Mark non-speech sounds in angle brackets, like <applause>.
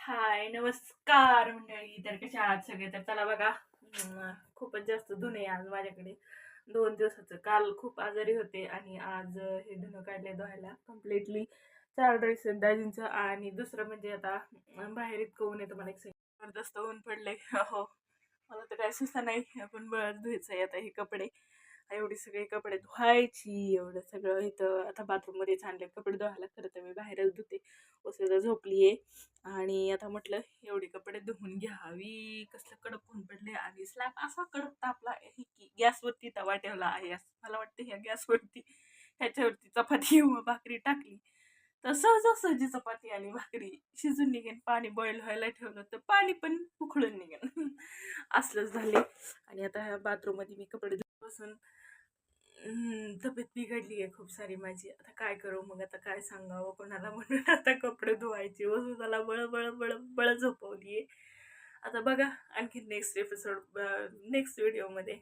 हाय नमस्कार मंडळी. तर कशा आहात सगळे? तर चला बघा. खूपच जास्त धुणे आहे आज माझ्याकडे. दोन दिवसाचं. काल खूप आजारी होते आणि आज हे धुणं काढले धुवायला कम्प्लिटली चार ड्रेस दाजींचं आणि दुसरं म्हणजे आता बाहेर इतकं ऊन येतं मला एक जबरदस्त ऊन पडले हो. मला तर काय सुद्धा नाही. आपण बळच धुवायचं आहे आता हे कपडे. एवढी सगळे कपडे धुवायची एवढं सगळं इथं आता बाथरूममध्येच आणले कपडे धुवायला खरं तर मी बाहेरच धुते. वसुधा झोपली आहे आणि आता म्हटलं एवढे कपडे धुवून घ्यावी. कसलं कडक ऊन पडले आणि स्लॅब असा कडक तापला आहे की गॅसवरती तवा ठेवला आहे. असं मला वाटतं ह्या गॅसवरती ह्याच्यावरती चपाती किंवा भाकरी टाकली तर सहजासहजी चपाती आणि भाकरी शिजून निघेन. पाणी बॉईल व्हायला ठेवलं तर पाणी पण उकळून निघेन. <laughs> असलंच झाले आणि आता ह्या बाथरूममध्ये मी कपडे धुवून बसून तब्येत बिघडली आहे खूप सारी माझी. आता काय करू मग? आता काय सांगावं? कोणाला म्हणून आता कपडे धुवायचे? वसुदाला बळ बळ बळ बळ झोपवली आहे आता बघा आणखी नेक्स्ट एपिसोड नेक्स्ट व्हिडिओमध्ये